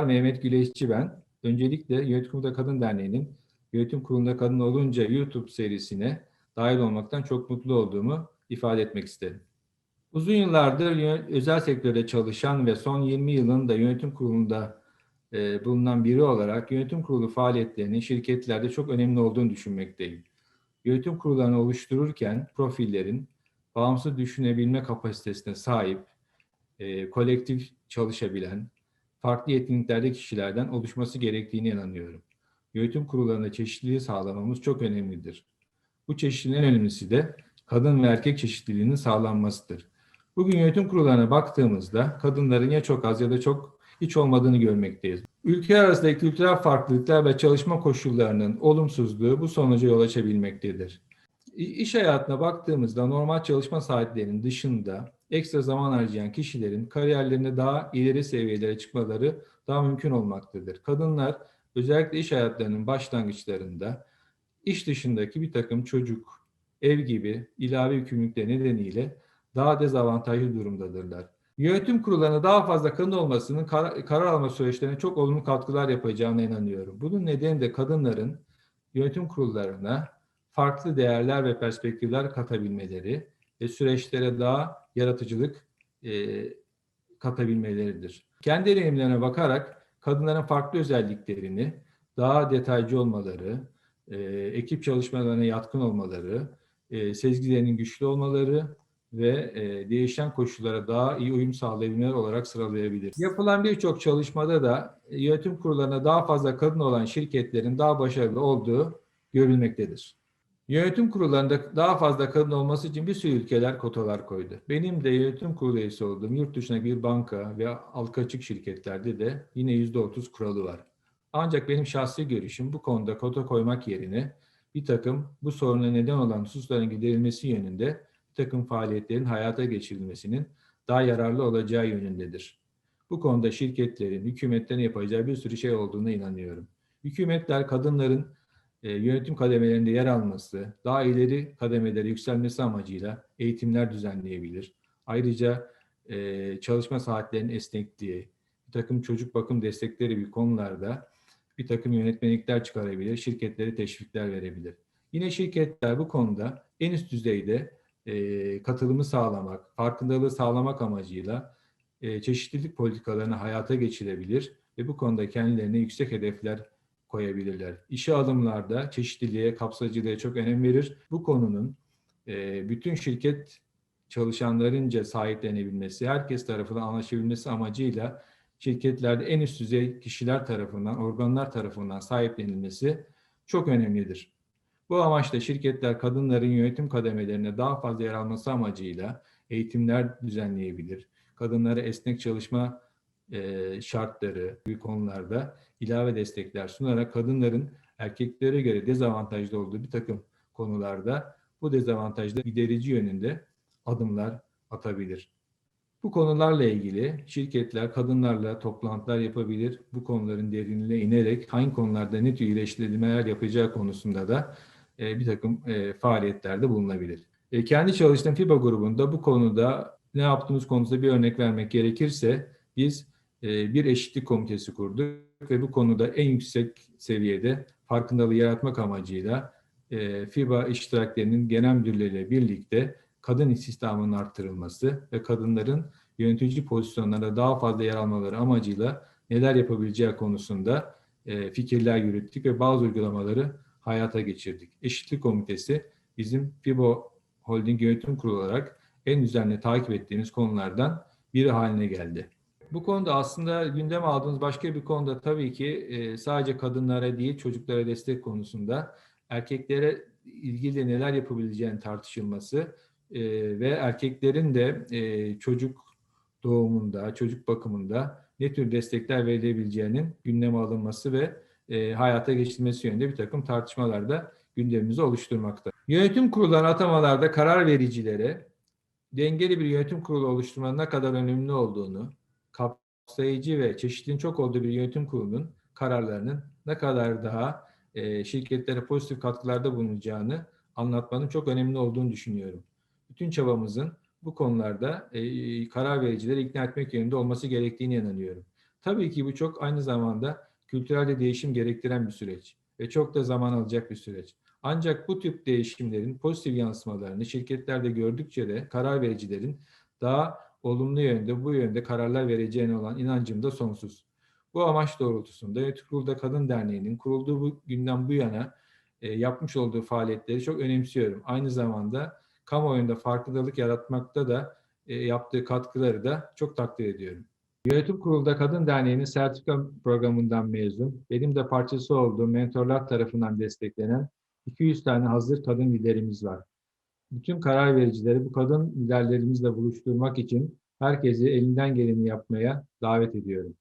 Merhabalar, Mehmet Güleşçi ben. Öncelikle Yönetim Kurulu'nda Kadın Derneği'nin Yönetim Kurulu'nda Kadın Olunca YouTube serisine dahil olmaktan çok mutlu olduğumu ifade etmek isterim. Uzun yıllardır özel sektörde çalışan ve son 20 yılın da yönetim kurulunda e, bulunan biri olarak yönetim kurulu faaliyetlerinin şirketlerde çok önemli olduğunu düşünmekteyim. Yönetim kurullarını oluştururken profillerin bağımsız düşünebilme kapasitesine sahip, e, kolektif çalışabilen, farklı yetkinliklerde kişilerden oluşması gerektiğine inanıyorum. Yönetim kurullarında çeşitliliği sağlamamız çok önemlidir. Bu çeşitliliğin en önemlisi de kadın ve erkek çeşitliliğinin sağlanmasıdır. Bugün yönetim kurullarına baktığımızda kadınların ya çok az ya da çok hiç olmadığını görmekteyiz. Ülke arasındaki kültürel farklılıklar ve çalışma koşullarının olumsuzluğu bu sonuca yol açabilmektedir. İş hayatına baktığımızda normal çalışma saatlerinin dışında ekstra zaman harcayan kişilerin kariyerlerinde daha ileri seviyelere çıkmaları daha mümkün olmaktadır. Kadınlar özellikle iş hayatlarının başlangıçlarında iş dışındaki bir takım çocuk, ev gibi ilave yükümlülükler nedeniyle daha dezavantajlı durumdadırlar. Yönetim kurullarına daha fazla kadın olmasının kar- karar alma süreçlerine çok olumlu katkılar yapacağına inanıyorum. Bunun nedeni de kadınların yönetim kurullarına farklı değerler ve perspektifler katabilmeleri ve süreçlere daha yaratıcılık e, katabilmeleridir. Kendi deneyimlerine bakarak kadınların farklı özelliklerini daha detaycı olmaları, e, ekip çalışmalarına yatkın olmaları, e, sezgilerinin güçlü olmaları ve e, değişen koşullara daha iyi uyum sağlayabilmeleri olarak sıralayabiliriz. Yapılan birçok çalışmada da e, yönetim kurullarına daha fazla kadın olan şirketlerin daha başarılı olduğu görülmektedir. Yönetim kurullarında daha fazla kadın olması için bir sürü ülkeler kotalar koydu. Benim de yönetim kurulu üyesi olduğum yurt dışına bir banka ve halka açık şirketlerde de yine %30 kuralı var. Ancak benim şahsi görüşüm bu konuda kota koymak yerine bir takım bu soruna neden olan hususların giderilmesi yönünde bir takım faaliyetlerin hayata geçirilmesinin daha yararlı olacağı yönündedir. Bu konuda şirketlerin, hükümetlerin yapacağı bir sürü şey olduğuna inanıyorum. Hükümetler kadınların e, yönetim kademelerinde yer alması, daha ileri kademelere yükselmesi amacıyla eğitimler düzenleyebilir. Ayrıca e, çalışma saatlerinin esnekliği, bir takım çocuk bakım destekleri bir konularda bir takım yönetmelikler çıkarabilir, şirketlere teşvikler verebilir. Yine şirketler bu konuda en üst düzeyde e, katılımı sağlamak, farkındalığı sağlamak amacıyla e, çeşitlilik politikalarını hayata geçirebilir ve bu konuda kendilerine yüksek hedefler koyabilirler. İşe alımlarda çeşitliliğe, kapsayıcılığa çok önem verir. Bu konunun e, bütün şirket çalışanlarınca sahiplenebilmesi, herkes tarafından anlaşabilmesi amacıyla şirketlerde en üst düzey kişiler tarafından, organlar tarafından sahiplenilmesi çok önemlidir. Bu amaçla şirketler kadınların yönetim kademelerine daha fazla yer alması amacıyla eğitimler düzenleyebilir. Kadınlara esnek çalışma şartları gibi konularda ilave destekler sunarak kadınların erkeklere göre dezavantajlı olduğu bir takım konularda bu dezavantajda giderici yönünde adımlar atabilir. Bu konularla ilgili şirketler kadınlarla toplantılar yapabilir. Bu konuların derinliğine inerek hangi konularda ne tür iyileştirmeler yapacağı konusunda da bir takım faaliyetlerde bulunabilir. Kendi çalıştığım FIBA grubunda bu konuda ne yaptığımız konusunda bir örnek vermek gerekirse biz bir eşitlik komitesi kurduk ve bu konuda en yüksek seviyede farkındalığı yaratmak amacıyla e, FIBA iştiraklerinin genel müdürleriyle birlikte kadın istihdamının arttırılması ve kadınların yönetici pozisyonlarda daha fazla yer almaları amacıyla neler yapabileceği konusunda e, fikirler yürüttük ve bazı uygulamaları hayata geçirdik. Eşitlik Komitesi bizim FIBO Holding Yönetim Kurulu olarak en düzenli takip ettiğimiz konulardan biri haline geldi. Bu konuda aslında gündeme aldığımız başka bir konuda tabii ki e, sadece kadınlara değil çocuklara destek konusunda erkeklere ilgili neler yapabileceğini tartışılması e, ve erkeklerin de e, çocuk doğumunda, çocuk bakımında ne tür destekler verilebileceğinin gündeme alınması ve hayata geçirilmesi yönünde bir takım tartışmalar da gündemimizi oluşturmakta. Yönetim kurulları atamalarda karar vericilere dengeli bir yönetim kurulu oluşturmanın ne kadar önemli olduğunu, kapsayıcı ve çeşitliliğin çok olduğu bir yönetim kurulunun kararlarının ne kadar daha e, şirketlere pozitif katkılarda bulunacağını anlatmanın çok önemli olduğunu düşünüyorum. Bütün çabamızın bu konularda e, karar vericileri ikna etmek yönünde olması gerektiğini inanıyorum. Tabii ki bu çok aynı zamanda kültürel de değişim gerektiren bir süreç ve çok da zaman alacak bir süreç. Ancak bu tip değişimlerin pozitif yansımalarını şirketlerde gördükçe de karar vericilerin daha olumlu yönde, bu yönde kararlar vereceğine olan inancım da sonsuz. Bu amaç doğrultusunda Yönetim Kurulu'da Kadın Derneği'nin kurulduğu bu günden bu yana e, yapmış olduğu faaliyetleri çok önemsiyorum. Aynı zamanda kamuoyunda farkındalık yaratmakta da e, yaptığı katkıları da çok takdir ediyorum. Yönetim Kurulu'da Kadın Derneği'nin sertifika programından mezun, benim de parçası olduğum mentorlar tarafından desteklenen 200 tane hazır kadın liderimiz var. Bütün karar vericileri bu kadın liderlerimizle buluşturmak için herkesi elinden geleni yapmaya davet ediyorum.